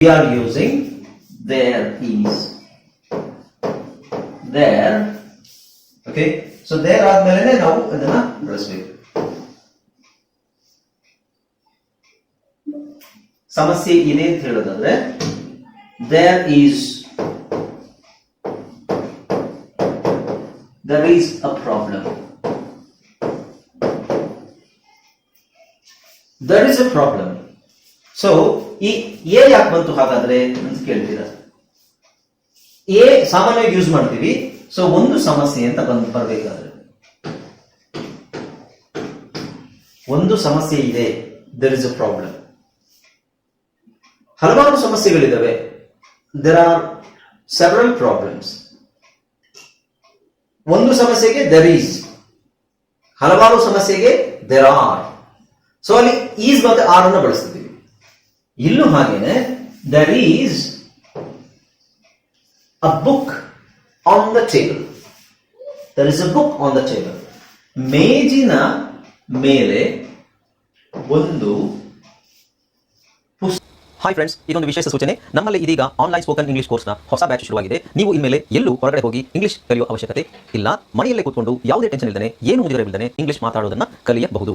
we are using there is there okay so there ಆದ್ಮೇಲೆ ನಾವು ಅದನ್ನ ಬಳಸಬೇಕು ಸಮಸ್ಯೆ ಇದೆ ಅಂತ ಹೇಳೋದಾದ್ರೆ there is there is a problem there is a problem so ಈ ಎ ಯಾಕೆ ಬಂತು ಹಾಗಾದ್ರೆ ಅಂತ ಕೇಳ್ತೀರಾ? ಎ ಸಾಮಾನ್ಯವಾಗಿ ಯೂಸ್ ಮಾಡ್ತೀವಿ. ಸೊ ಒಂದು ಸಮಸ್ಯೆ ಅಂತ ಬಂದು ಬರಬೇಕಾದ್ರೆ. ಒಂದು ಸಮಸ್ಯೆ ಇದೆ. ದರ್ ಇಸ್ ಅ ಪ್ರಾಬ್ಲಮ್ ಹಲವಾರು ಸಮಸ್ಯೆಗಳಿದಾವೆ ದೆರ್ ಆರ್ ಸೆವರಲ್ ಪ್ರಾಬ್ಲಮ್ಸ್ ಒಂದು ಸಮಸ್ಯೆಗೆ ದರ್ ಈಸ್ ಹಲವಾರು ಸಮಸ್ಯೆಗೆ ದೆರ್ ಆರ್ ಸೊ ಅಲ್ಲಿ ಈಸ್ ಮತ್ತೆ ಆರ್ ಅನ್ನು ಬಳಸ್ತಿದ್ದೀವಿ ಇಲ್ಲೂ ಹಾಗೇನೆ there is a book on the table there is a book on the table ಮೇಜಿನ ಮೇಲೆ ಒಂದು ಹಾಯ್ ಫ್ರೆಂಡ್ಸ್ ಇದೊಂದು ವಿಶೇಷ ಸೂಚನೆ. ನಮ್ಮಲ್ಲಿ ಇದೀಗ ಆನ್ಲೈನ್ ಸ್ಪೋಕನ್ ಇಂಗ್ಲಿಷ್ ಕೋರ್ಸ್ನ ಹೊಸ ಬ್ಯಾಚ್ ಶುರುವಾಗಿದೆ. ನೀವು ಇನ್ಮೇಲೆ ಎಲ್ಲೂ ಹೊರಗಡೆ ಹೋಗಿ ಇಂಗ್ಲಿಷ್ ಕಲಿಯುವ ಅವಶ್ಯಕತೆ ಇಲ್ಲ. ಮನೆಯಲ್ಲೇ ಕೂತ್ಕೊಂಡು ಯಾವುದೇ ಟೆನ್ಷನ್ ಇಲ್ಲದೆ ಏನು ಮುಂದಿರಬಿಲ್ಲದೆ ಇಂಗ್ಲಿಷ್ ಮಾತಾಡೋದನ್ನ ಕಲಿಯಬಹುದು.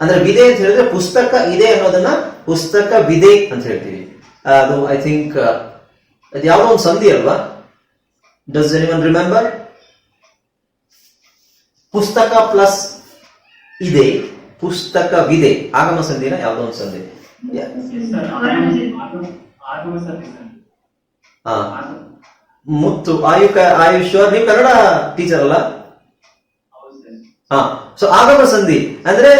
ಅಂದ್ರೆ ವಿದೆ ಅಂತ ಹೇಳಿದ್ರೆ ಪುಸ್ತಕ ಇದೆ ಅನ್ನೋದನ್ನ ಪುಸ್ತಕ ವಿದೆ ಅಂತ ಹೇಳ್ತೀವಿ. ಅದು ಐ ಥಿಂಕ್ ಅದು ಯಾವುದೋ ಒಂದು ಸಂಧಿ ಅಲ್ವಾ? ಡಸ್ ಎನಿ ಒನ್ ರಿಮೆಂಬರ್ ಪುಸ್ತಕ ಪ್ಲಸ್ ಇದೆ ಪುಸ್ತಕ ಪುಸ್ತಕವಿದೆ ಆಗಮ ಸಂಧಿನ ಯಾವುದೋ ಒಂದು ಸಂಧಿ. ಮುತ್ತು ಆಯು ಆಯುಷ್ ನೀವು ಕನ್ನಡ ಟೀಚರ್ ಅಲ್ಲ? ಹಾ ಸೊ ಆಗಮ ಸಂಧಿ ಅಂದ್ರೆ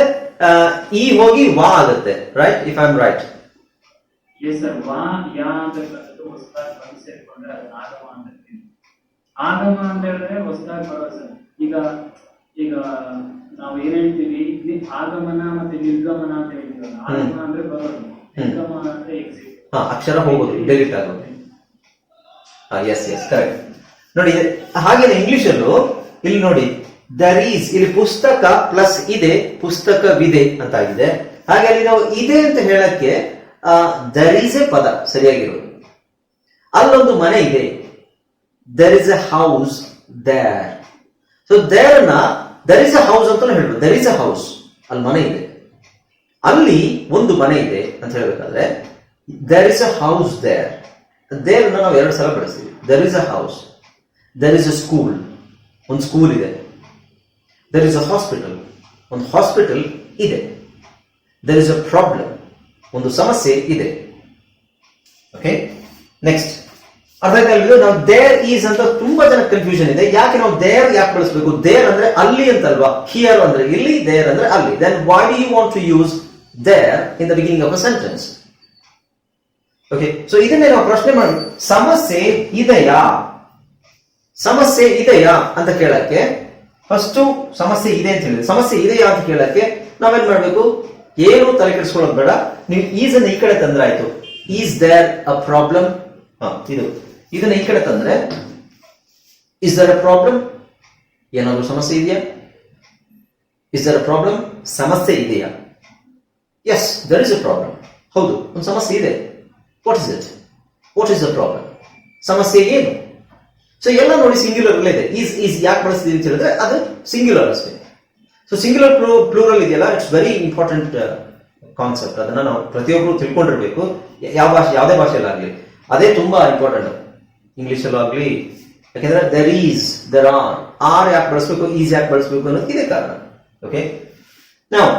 ಈ ಹೋಗಿ ವಾ ಆಗುತ್ತೆ right if I am right yes sir ವಾ ಯಾ ಅಂತ ಹೊಸದಾಗಿ ಬಂದು ಸೇರ್ಕೊಂಡ್ರೆ ಅದು ಆಗಮ ಅಂತ. ಆಗಮ ಅಂತ ಹೇಳಿದ್ರೆ ಹೊಸದಾಗಿ ಬರೋದು ಸರ್. ಈಗ ಈಗ ನಾವು ಏನ್ ಹೇಳ್ತೀವಿ? ಆಗಮನ ಮತ್ತೆ ನಿರ್ಗಮನ ಅಂತ ಹೇಳ್ತೀವಿ ಆಗಮ ಅಂದ್ರೆ ಬರೋದು. ನಿರ್ಗಮನ ಅಂದ್ರೆ ಎಕ್ಸಿಟ್ ಹಾ ಅಕ್ಷರ ಹೋಗೋದು ಡೆಲಿಟ್ ಆಗೋದು. ಎಸ್ ಎಸ್ ಕರೆಕ್ಟ್ ನೋಡಿ ಹಾಗೆ ಹಾಗೇನೆ ಇಂಗ್ಲಿಷ್ ಅಲ್ಲೂ ಇಲ್ಲಿ ನೋಡಿ ದರ್ ಈಸ್ ಇಲ್ಲಿ ಪುಸ್ತಕ ಪ್ಲಸ್ ಇದೆ, ಪುಸ್ತಕವಿದೆ ಅಂತ ಆಗಿದೆ ಹಾಗೆ ಅಲ್ಲಿ ನಾವು ಇದೆ ಅಂತ ಹೇಳಕ್ಕೆ ದರ್ ಈಸ್ ಎ ಪದ ಸರಿಯಾಗಿರೋದು. ಅಲ್ಲೊಂದು ಮನೆ ಇದೆ. There is a house there so ದೇರ್ನ there is a house ಅಂತ ಹೇಳ್ಬೋದು. ದರ್ ಇಸ್ ಎ ಹೌಸ್ ಅಲ್ಲಿ ಮನೆ ಇದೆ. ಅಲ್ಲಿ ಒಂದು ಮನೆ ಇದೆ ಅಂತ ಹೇಳಬೇಕಾದ್ರೆ there is a house there there ನಾವು ಎರಡು ಸಲ ಬಳಸ್ತೀವಿ. There is a house there is a school ಒಂದು ಸ್ಕೂಲ್ ಇದೆ. ದರ್ ಇಸ್ ಅ ಹಾಸ್ಪಿಟಲ್ ಒಂದು ಹಾಸ್ಪಿಟಲ್ ಇದೆ. ದರ್ ಇಸ್ ಅ ಪ್ರಾಬ್ಲಮ್ ಒಂದು ಸಮಸ್ಯೆ ಇದೆ. ಓಕೆ ನೆಕ್ಸ್ಟ್ ಅರ್ಥ ಆಯ್ತಾ ನಾವು ದೇರ್ ಈಸ್ ಅಂತ ತುಂಬಾ ಜನ ಕನ್ಫ್ಯೂಷನ್ ಇದೆ. ಯಾಕೆ ನಾವು ದೇರ್ ಯಾಕೆ ಬಳಸಬೇಕು? ದೇರ್ ಅಂದ್ರೆ ಅಲ್ಲಿ ಅಂತಲ್ವಾ? ಹಿಯರ್ ಅಂದ್ರೆ ಇಲ್ಲಿ ದೇರ್ ಅಂದ್ರೆ ಅಲ್ಲಿ. Then why do you want to use there in the beginning of a sentence okay so ಇದನ್ನೇ ನಾವು ಪ್ರಶ್ನೆ ಮಾಡಿ ಸಮಸ್ಯೆ ಇದೆಯಾ? ಸಮಸ್ಯೆ ಇದೆಯಾ ಅಂತ ಕೇಳಕ್ಕೆ ಫಸ್ಟ್ ಸಮಸ್ಯೆ ಇದೆ ಅಂತ ಹೇಳಿದ್ರೆ. ಸಮಸ್ಯೆ ಇದೆಯಾ ಅಂತ ಕೇಳಕ್ಕೆ ನಾವೇನ್ ಮಾಡ್ಬೇಕು? ಏನು ತಲೆ ಕೆಡಿಸ್ಕೊಳ್ಳೋದು ಬೇಡ. ನೀವು ಅನ್ನ ಈ ಕಡೆ ತಂದ್ರೆ ಆಯ್ತು. ಈಸ್ ದೇರ್ ಅ ಪ್ರಾಬ್ಲಮ್ ಇದು. ಇದನ್ನ ಈ ಕಡೆ ತಂದ್ರೆ ಇಸ್ ದರ್ ಅ ಪ್ರಾಬ್ಲಮ್ ಏನಾದರೂ ಸಮಸ್ಯೆ ಇದೆಯಾ? ಇಸ್ ದರ್ ಅ ಪ್ರಾಬ್ಲಮ್ ಸಮಸ್ಯೆ ಇದೆಯಾ? Yes there is a problem ಹೌದು, ಒಂದು ಸಮಸ್ಯೆ ಇದೆ. What is it what is the problem ಸಮಸ್ಯೆ ಏನು? ಸೊ ಎಲ್ಲ ನೋಡಿ ಸಿಂಗ್ಯುಲರ್ ಅಲ್ಲೇ ಇದೆ. ಈಸ್ ಈಸ್ ಯಾಕೆ ಬಳಸ್ತೀವಿ ಅಂತ ಹೇಳಿದ್ರೆ ಅದು ಸಿಂಗ್ಯುಲರ್ ಅಷ್ಟೇ. ಸೊ ಸಿಂಗ್ಯುಲರ್ ಪ್ಲೂರಲ್ ಇದೆಯಲ್ಲ ಇಟ್ಸ್ ವೆರಿ ಇಂಪಾರ್ಟೆಂಟ್ ಕಾನ್ಸೆಪ್ಟ್ ಅದನ್ನ ನಾವು ಪ್ರತಿಯೊಬ್ಬರು ತಿಳ್ಕೊಂಡಿರ್ಬೇಕು. ಯಾವ ಭಾಷೆ, ಯಾವುದೇ ಭಾಷೆಯಲ್ಲಾಗಲಿ. ಅದೇ ತುಂಬಾ ಇಂಪಾರ್ಟೆಂಟ್ ಇಂಗ್ಲಿಷಲ್ಲೂ ಆಗಲಿ ಯಾಕೆಂದ್ರೆ there is there are are ಯಾಕೆ ಬಳಸ್ಬೇಕು ಈಸ್ ಯಾಕೆ ಬಳಸಬೇಕು ಅನ್ನೋದು ಇದೇ ಕಾರಣ. ಓಕೆ ನಾವು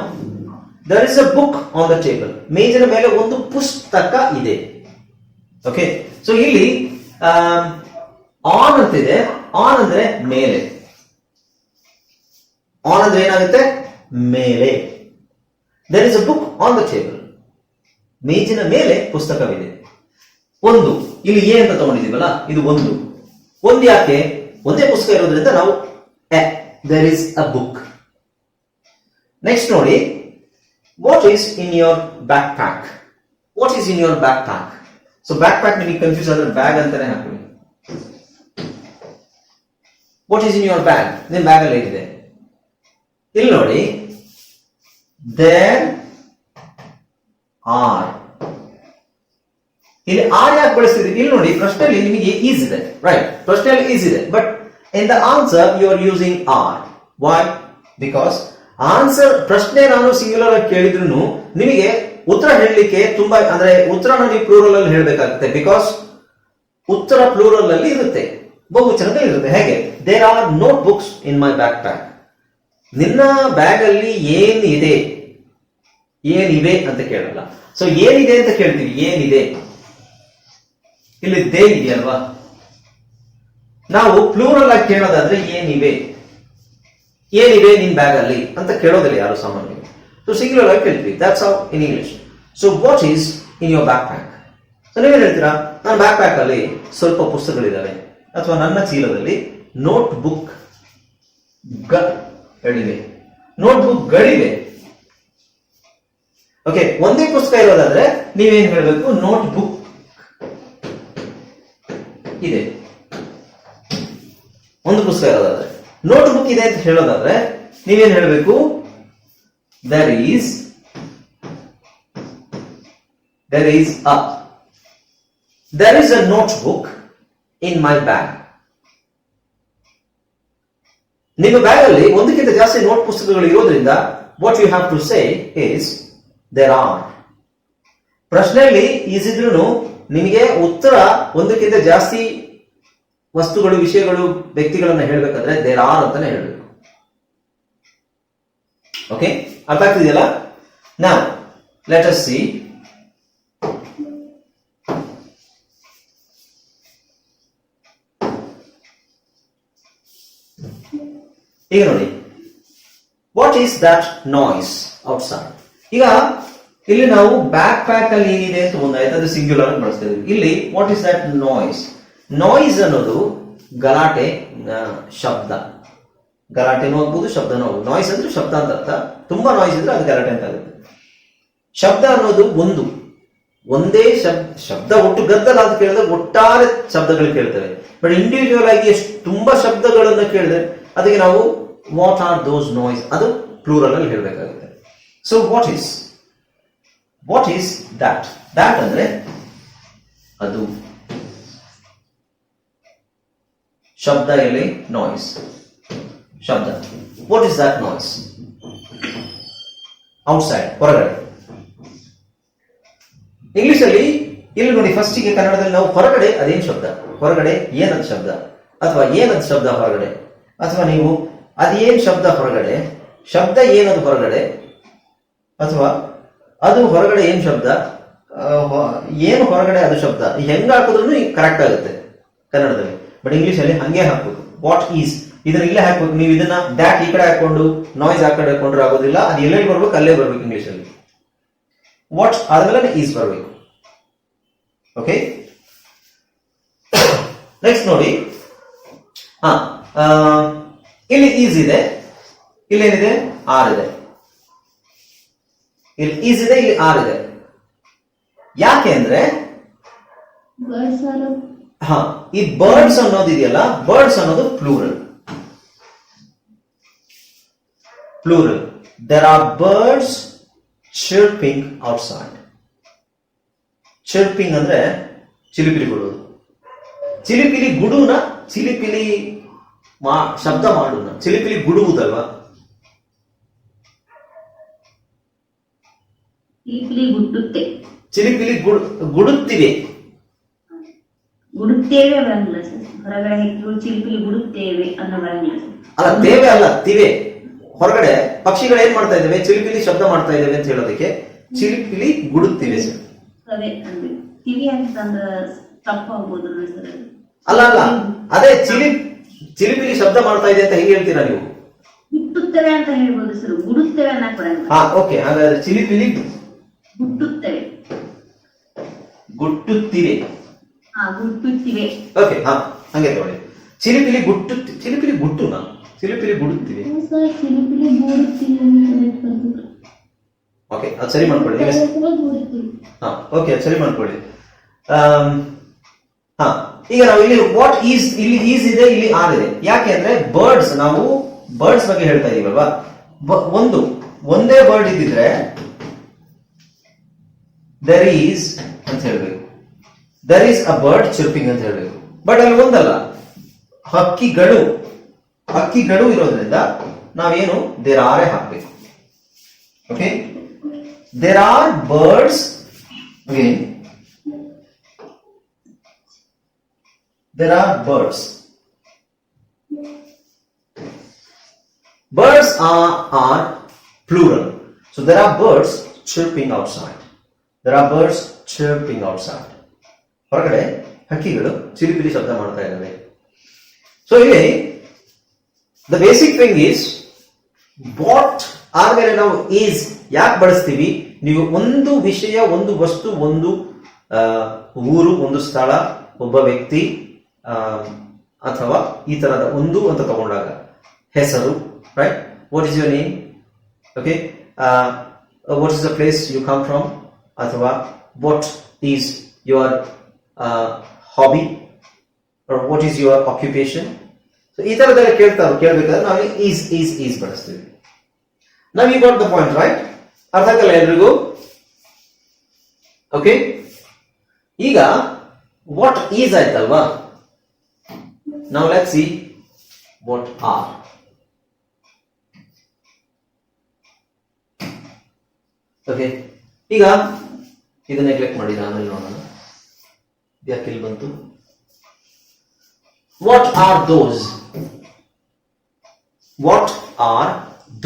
there is a book on the table ಮೇಜಿನ ಮೇಲೆ ಒಂದು ಪುಸ್ತಕ ಇದೆ. ಓಕೆ ಸೊ ಇಲ್ಲಿ ಆನ್ ಅಂತಿದೆ ಆನ್ ಅಂದ್ರೆ ಮೇಲೆ. ಆನ್ ಅಂದ್ರೆ ಏನಾಗುತ್ತೆ? ಮೇಲೆ. There is a book on the table ಮೇಜಿನ ಮೇಲೆ ಪುಸ್ತಕವಿದೆ. ಒಂದು. ಇಲ್ಲಿ ಎ ಅಂತ ತಗೊಂಡಿದೀವಲ್ಲ ಇದು ಒಂದು. ಒಂದು ಯಾಕೆ? ಒಂದೇ ಪುಸ್ತಕ ಇರೋದ್ರಿಂದ ನಾವು there is a book next ನೋಡಿ. What is in your backpack what is in your backpack so backpack ನಿಮಗೆ ಕನ್ಫ್ಯೂಸ್ ಆದ್ರೆ ಬ್ಯಾಗ್ ಅಂತಾನೆ ಹಾಕೊಳ್ಳಿ what is in your bag ನಿಮ್ಮ ಬ್ಯಾಗಲ್ಲಿ ಏನಿದೆ ಇಲ್ಲಿ ನೋಡಿ ದೇರ್ ಆರ್ ಇಲ್ಲಿ ಆರ್ ಯಾಕೆ ಬಳಸಿದ್ರಿ ಇಲ್ಲಿ ನೋಡಿ, ಪ್ರಶ್ನೆಯಲ್ಲಿ ನಿಮಗೆ ಈಸ್ ಇದೆ. ರೈಟ್ ಪ್ರಶ್ನೆಯಲ್ಲಿ ಈಸ್ ಇದೆ. But in the answer you are using are why because answer ಪ್ರಶ್ನೆ ನಾನು ಸಿಂಗ್ಯುಲರ್ ಆಗಿ ಕೇಳಿದ್ರು ನಿಮಗೆ ಉತ್ತರ ಹೇಳಲಿಕ್ಕೆ ತುಂಬಾ, ಅಂದ್ರೆ ಉತ್ತರ ನೀವು ಪ್ಲೂರಲ್ ಅಲ್ಲಿ ಹೇಳಬೇಕಾಗುತ್ತೆ. ಬಿಕಾಸ್ ಉತ್ತರ ಪ್ಲೂರಲ್ ಅಲ್ಲಿ ಇರುತ್ತೆ. ಬಹುವಚನದಲ್ಲಿ ಇರುತ್ತೆ ಹೇಗೆ? There are notebooks in my backpack ನಿನ್ನ ಬ್ಯಾಗ್ ಅಲ್ಲಿ ಏನಿದೆ? ಏನಿವೆ ಅಂತ ಕೇಳಲ್ಲ. ಸೊ ಏನಿದೆ ಅಂತ ಕೇಳ್ತೀವಿ. ಏನಿದೆ? ಇಲ್ಲಿ ದೇ ಇದೆಯಲ್ವಾ? ನಾವು ಪ್ಲೂರಲ್ ಆಗಿ ಕೇಳೋದಾದ್ರೆ ಏನಿವೆ? ಏನಿವೆ ನಿನ್ ಬ್ಯಾಗ್ ಅಲ್ಲಿ ಅಂತ ಕೇಳೋದಿಲ್ಲ ಯಾರು ಸಾಮಾನ್ಯ ಸೊ ಸಿಂಗ್ಯುಲರ್ ಆಗಿ ಕೇಳ್ತೀವಿ. That's of in English so what is in your backpack so ನೀವೇನು ಹೇಳ್ತೀರಾ? ನನ್ನ ಬ್ಯಾಕ್ ಪ್ಯಾಕ್ ಅಲ್ಲಿ ಸ್ವಲ್ಪ ಪುಸ್ತಕಗಳಿದ್ದಾವೆ. ಅಥವಾ ನನ್ನ ಚೀಲದಲ್ಲಿ ನೋಟ್ ಬುಕ್ ಗಳಿವೆ. ನೋಟ್ಬುಕ್ ಗಳಿವೆ. ಓಕೆ ಒಂದೇ ಪುಸ್ತಕ ಇರೋದಾದ್ರೆ ನೀವೇನ್ ಹೇಳಬೇಕು? ನೋಟ್ ಬುಕ್ ಇದೆ. ಒಂದು ಪುಸ್ತಕ ಇರೋದಾದ್ರೆ. ನೋಟ್ ಬುಕ್ ಇದೆ ಅಂತ ಹೇಳೋದಾದ್ರೆ ನೀವೇನ್ ಹೇಳಬೇಕು? There is there is a there is a notebook in my bag ನಿಮ್ಮ ಬ್ಯಾಗ್ ಅಲ್ಲಿ ಒಂದಕ್ಕಿಂತ ಜಾಸ್ತಿ ನೋಟ್ ಪುಸ್ತಕಗಳು ಇರೋದ್ರಿಂದ what you have to say is there are ಪ್ರಶ್ನೆಯಲ್ಲಿ ಈಸಿದ್ರು ನಿಮಗೆ ಉತ್ತರ ಒಂದಕ್ಕಿಂತ ಜಾಸ್ತಿ ವಸ್ತುಗಳು, ವಿಷಯಗಳು, ವ್ಯಕ್ತಿಗಳನ್ನ ಹೇಳ್ಬೇಕಾದ್ರೆ ದೇರ್ ಆರ್ ಅಂತಾನೆ ಹೇಳಬೇಕು. ಓಕೆ ಅರ್ಥ ಆಗ್ತಿದೆಯಲ್ಲ? ನಾವು ಲೆಟ್ ಅಸ್ ಸಿ ಈಗ ನೋಡಿ what is that noise outside ಈಗ ಇಲ್ಲಿ ನಾವು ಬ್ಯಾಕ್ ಪ್ಯಾಕ್ ಅಲ್ಲಿ ಏನಿದೆ ಅಂತ ಒಂದಾಯ್ತು, ಅದು ಸಿಂಗ್ಯುಲರ್ ಆಗಿ ಬಳಸ್ತಾ ಇಲ್ಲಿ what is that noise noise ಅನ್ನೋದು ಗಲಾಟೆ ಶಬ್ದ. ಗಲಾಟೆನೂ ಆಗ್ಬೋದು, ಶಬ್ದನೂ ಆಗ್ಬೋದು. ನಾಯ್ಸ್ ಅಂದ್ರೆ ಶಬ್ದ ಅಂತ ಅರ್ಥ. ತುಂಬಾ ನಾಯ್ಸ್ ಇದ್ರೆ ಅದು ಗಲಾಟೆ ಅಂತ ಆಗುತ್ತೆ. ಶಬ್ದ ಅನ್ನೋದು ಒಂದು. ಒಂದೇ ಶಬ್ದ ಶಬ್ದ ಒಟ್ಟು ಗದ್ದಲ ಅಂತ ಕೇಳಿದ್ರೆ ಒಟ್ಟಾರೆ ಶಬ್ದಗಳು ಕೇಳ್ತವೆ. ಬಟ್ ಇಂಡಿವಿಜುವಲ್ ಆಗಿ ತುಂಬಾ ಶಬ್ದಗಳನ್ನ ಕೇಳಿದ್ರೆ, ಅದಕ್ಕೆ ನಾವು ವಾಟ್ ಆರ್ ದೋಸ್ ನಾಯ್ಸ್ ಅದು ಪ್ಲೂರಲ್ ಅಲ್ಲಿ ಹೇಳಬೇಕಾಗುತ್ತೆ. So what is what is that that ಅಂದ್ರೆ ಅದು ಶಬ್ದ ಎಲೆ ನಾಯ್ಸ್ ಶಬ್ದ. What is that noise outside ಹೊರಗಡೆ. ಇಂಗ್ಲಿಷ್ ಅಲ್ಲಿ ಇಲ್ಲಿ ನೋಡಿ ಫಸ್ಟಿಗೆ ಕನ್ನಡದಲ್ಲಿ ನಾವು ಹೊರಗಡೆ ಅದೇನು ಶಬ್ದ? ಹೊರಗಡೆ ಏನದ್ ಶಬ್ದ? ಅಥವಾ ಏನದ್ ಶಬ್ದ ಹೊರಗಡೆ? ಅಥವಾ ನೀವು ಅದೇನ್ ಶಬ್ದ ಹೊರಗಡೆ? ಶಬ್ದ ಏನದು ಹೊರಗಡೆ? ಅಥವಾ ಅದು ಹೊರಗಡೆ ಏನು ಶಬ್ದ? ಏನು ಹೊರಗಡೆ ಅದು ಶಬ್ದ? ಹೆಂಗ್ ಹಾಕಿದ್ರು ಕರೆಕ್ಟ್ ಆಗುತ್ತೆ ಕನ್ನಡದಲ್ಲಿ. ಬಟ್ ಇಂಗ್ಲಿಷ್ ಅಲ್ಲಿ ಹಂಗೆ ಹಾಕ್ಬೇಕು. ವಾಟ್ ಈಸ್ ಇದನ್ನ ಇಲ್ಲೇ ಹಾಕ್ಬೇಕು. ನೀವು ಇದನ್ನ ದ್ಯಾಟ್ ಈ ಕಡೆ ಹಾಕೊಂಡು ನಾಯ್ಸ್ ಆ ಕಡೆ ಹಾಕೊಂಡ್ರೆ ಆಗೋದಿಲ್ಲ. ಅದು ಎಲ್ಲೆಲ್ಲಿ ಬರ್ಬೇಕು? ಅಲ್ಲೇ ಬರ್ಬೇಕು ಇಂಗ್ಲಿಷ್ ಅಲ್ಲಿ. ವಾಟ್ ಆದ್ಮೇಲೆ ಈಸ್ ಬರಬೇಕು. ಓಕೆ ನೆಕ್ಸ್ಟ್ ನೋಡಿ. ಹಾ ಇಲ್ಲಿ ಈಸ್ ಇದೆ. ಇಲ್ಲಿ ಏನಿದೆ? ಆರ್ ಇದೆ. ಇಲ್ಲಿ ಈಸ್ ಇದೆ ಇಲ್ಲಿ ಆರ್ ಇದೆ. ಯಾಕೆ ಅಂದ್ರೆ ಹಾ ಈ ಬರ್ಡ್ಸ್ ಅನ್ನೋದು ಇದೆಯಲ್ಲ ಬರ್ಡ್ಸ್ ಅನ್ನೋದು plural plural there are birds chirping outside chirping ಅಂದ್ರೆ ಚಿಲಿಪಿಲಿ ಗುಡು ಚಿಲಿಪಿಲಿ ಗುಡುನ ಚಿಲಿಪಿಲಿ ಮಾ ಶಬ್ದ ಮಾಡೋಣ ಚಿಲಿಪಿಲಿ ಗುಡುವುದಲ್ವಾ? ಗುಡ್ಡುತ್ತೆ. ಚಿಲಿಪಿಲಿ ಗುಡ್ ಗುಡುತ್ತಿವೆ ಗುಡುತ್ತೇವೆ ಹೊರಗಡೆ ಚಿಲಿಪಿಲಿ ಗುಡುತ್ತೇವೆ ಅನ್ನೋ ಅಲ್ಲ ತೇವೆ ಅಲ್ಲ ತಿವೆ. ಹೊರಗಡೆ ಪಕ್ಷಿಗಳು ಏನ್ ಮಾಡ್ತಾ ಇದಾವೆ ಚಿಲಿಪಿಲಿ ಶಬ್ದ ಮಾಡ್ತಾ ಇದಾವೆ ಅಂತ ಹೇಳೋದಕ್ಕೆ ಚಿಲಿಪಿಲಿ ಗುಡುತ್ತಿವೆ ಸರ್. ಅಲ್ಲ ಅಲ್ಲ. ಅದೇ ಚಿಲಿ ಚಿಲಿಪಿಲಿ ಶಬ್ದ ಮಾಡ್ತಾ ಇದೆ ಅಂತ ಹೇಗೆ ಹೇಳ್ತೀರಾ ನೀವು? ಹುಟ್ಟುತ್ತವೆ ಅಂತ ಹೇಳ್ಬೋದು ಸರ್ ಗುಡುತ್ತವೆ ಅನ್ನಕ್ ಬರಲ್ಲ ಹಾ ಓಕೆ ಹಾಗಾದ್ರೆ ಚಿಲಿಪಿಲಿ ಹುಟ್ಟುತ್ತವೆ. ಗುಟ್ಟುತ್ತಿವೆ. ಹಾ ಗುಟ್ಟುತ್ತಿವೆ. ಓಕೆ ಹಾ ಹಂಗೆ ತಗೊಳ್ಳಿ. ಚಿಲಿಪಿಲಿ ಗುಟ್ಟು ಚಿಲಿಪಿಲಿ ಗುಟ್ಟುನಾ? ಚಿಲಿಪಿಲಿ ಗುಡುತ್ತಿವೆ. ಸರ್ ಚಿಲಿಪಿಲಿ ಗೂಡುತ್ತಿಲ್ಲ ಅಂತ ಓಕೆ ಅದು ಸರಿ ಮಾಡ್ಕೊಳ್ಳಿ ನೀವು ಗೂಡುತ್ತಿಲ್ಲ ಹಾ ಓಕೆ ಅದು ಸರಿ ಮಾಡ್ಕೊಳ್ಳಿ. ಆಮ್, ಹಾ. ಈಗ ನಾವು ಇಲ್ಲಿ ವಾಟ್ ಈಸ್ ಇಲ್ಲಿ ಈಸ್ ಇದೆ, ಇಲ್ಲಿ ಆರ್ ಇದೆ. ಯಾಕೆ ಅಂದ್ರೆ ಬರ್ಡ್ಸ್ ನಾವು ಬರ್ಡ್ಸ್ ಬಗ್ಗೆ ಹೇಳ್ತಾ ಇದೀವಲ್ವಾ? ಒಂದು, ಒಂದೇ ಬರ್ಡ್ ಇದ್ದಿದ್ರೆ ದರ್ ಈಸ್ ಅಂತ ಹೇಳ್ಬೇಕು. There is a bird chirping ಅಂತ ಹೇಳ್ಬೇಕು. ಬಟ್ ಅಲ್ಲಿ ಒಂದಲ್ಲ. ಹಕ್ಕಿಗಳು ಹಕ್ಕಿಗಳು ಇರೋದ್ರಿಂದ ನಾವೇನು ದೇರ್ ಆರೇ ಹಾಕ್ಬೇಕು. Okay there are birds again there are birds birds are are plural so there are birds chirping outside there are birds chirping outside ಹೊರಗಡೆ ಹಕ್ಕಿಗಳು ಚಿಲಿಪಿಲಿ ಶಬ್ದ ಮಾಡ್ತಾ ಇದ್ದಾವೆ ಸೊ ಇಲ್ಲಿ the basic thing is what ಆದ್ಮೇಲೆ ನಾವು ಈಸ್ ಯಾಕೆ ಬಳಸ್ತೀವಿ ನೀವು ಒಂದು ವಿಷಯ ಒಂದು ವಸ್ತು ಒಂದು ಊರು ಒಂದು ಸ್ಥಳ ಒಬ್ಬ ವ್ಯಕ್ತಿ ಅಥವಾ ಈ ತರದ ಒಂದು ಅಂತ ತಗೊಂಡಾಗ. ಹೆಸರು right what is your name okay what is the place you come from ಅಥವಾ what is your hobby what is your occupation so ಈ ತರದೆಲ್ಲ ಕೇಳ್ತಾ ಕೇಳ್ಬೇಕಾದ್ರೆ ನಾವು ಈಸ್ ಈಸ್ ಈಸ್ ಬಳಸ್ತೀವಿ. ನಾವು ಈ ಗಾಟ್ ದ ಪಾಯಿಂಟ್ ರೈಟ್ ಅರ್ಥ ಆಗಲ್ಲ ಎಲ್ರಿಗೂ? ಓಕೆ ಈಗ ವಾಟ್ ಈಸ್ ಆಯ್ತಲ್ವಾ? ನಾವು let see what are okay ಈಗ ಇದನ್ನ ನೆಗ್ಲೆಕ್ಟ್ ಮಾಡಿದ ಆಮೇಲೆ ನೋಡೋಣ. ಯಾಕೆ ಇಲ್ಲಿ ಬಂತು? What are those what are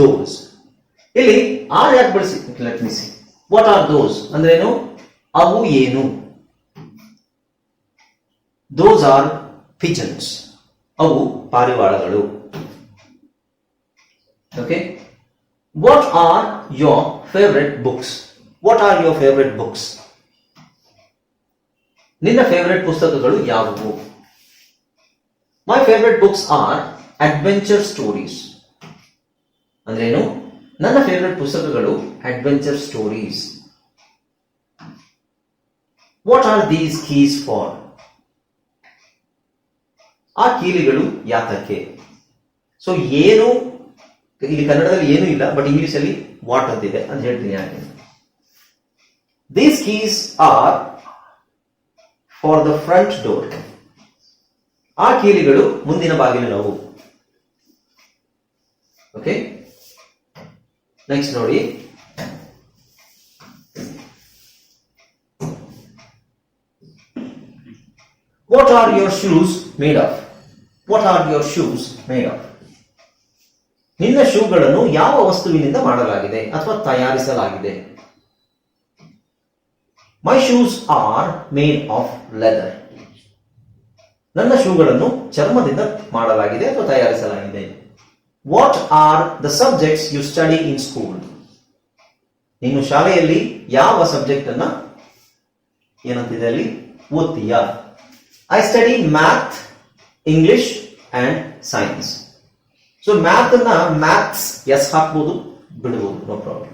those ಇಲ್ಲಿ ಆರ್ ಯಾಕೆ ಬಳಸಿ? ಲೆಟ್ ವಾಟ್ ಆರ್ ದೋಸ್ ಅಂದ್ರೇನು ಅವು ಏನು? ದೋಸ್ ಆರ್ ಪಿಜನ್ಸ್ ಅವು ಪಾರಿವಾಳಗಳು. Okay what are your favourite books what are your favourite books ನಿನ್ನ ಫೇವ್ರೆಟ್ ಪುಸ್ತಕಗಳು ಯಾವುವು? My favourite books are adventure stories ಅಂದ್ರೇನು? ನನ್ನ ಫೇವ್ರೆಟ್ ಪುಸ್ತಕಗಳು adventure stories what are these keys for ಆ ಕೀಲಿಗಳು ಯಾತಕ್ಕೆ? ಸೊ ಏನು, ಇಲ್ಲಿ ಕನ್ನಡದಲ್ಲಿ ಏನೂ ಇಲ್ಲ ಬಟ್ ಇಂಗ್ಲಿಷ್ ಅಲ್ಲಿ ವಾಟ್ ಅಂತಿದೆ ಅಂತ ಹೇಳ್ತೀನಿ ಯಾಕೆ these keys are for the front door ಆ ಕೀಲಿಗಳು ಮುಂದಿನ ಬಾಗಿಲಿನವು ಓಕೆ ನೆಕ್ಸ್ಟ್ ನೋಡಿ. What are your shoes made of what are your shoes made of ನಿನ್ನ ಶೂಗಳನ್ನು ಯಾವ ವಸ್ತುವಿನಿಂದ ಮಾಡಲಾಗಿದೆ ಅಥವಾ ತಯಾರಿಸಲಾಗಿದೆ? My shoes are made of leather ನನ್ನ ಶೂಗಳನ್ನು ಚರ್ಮದಿಂದ ಮಾಡಲಾಗಿದೆ ಅಥವಾ ತಯಾರಿಸಲಾಗಿದೆ? What are the subjects you study in school ನೀನು ಶಾಲೆಯಲ್ಲಿ ಯಾವ ಸಬ್ಜೆಕ್ಟ್ ಅನ್ನ ಏನಂತಿದೆ ಅಲ್ಲಿ? ಓದ್ತೀಯಾ? I study math English and science so math ಅನ್ನ ಮ್ಯಾಥ್ಸ್ ಎಸ್ ಹಾಕ್ಬೋದು ಬಿಡ್ಬೋದು ನೋ ಪ್ರಾಬ್ಲಮ್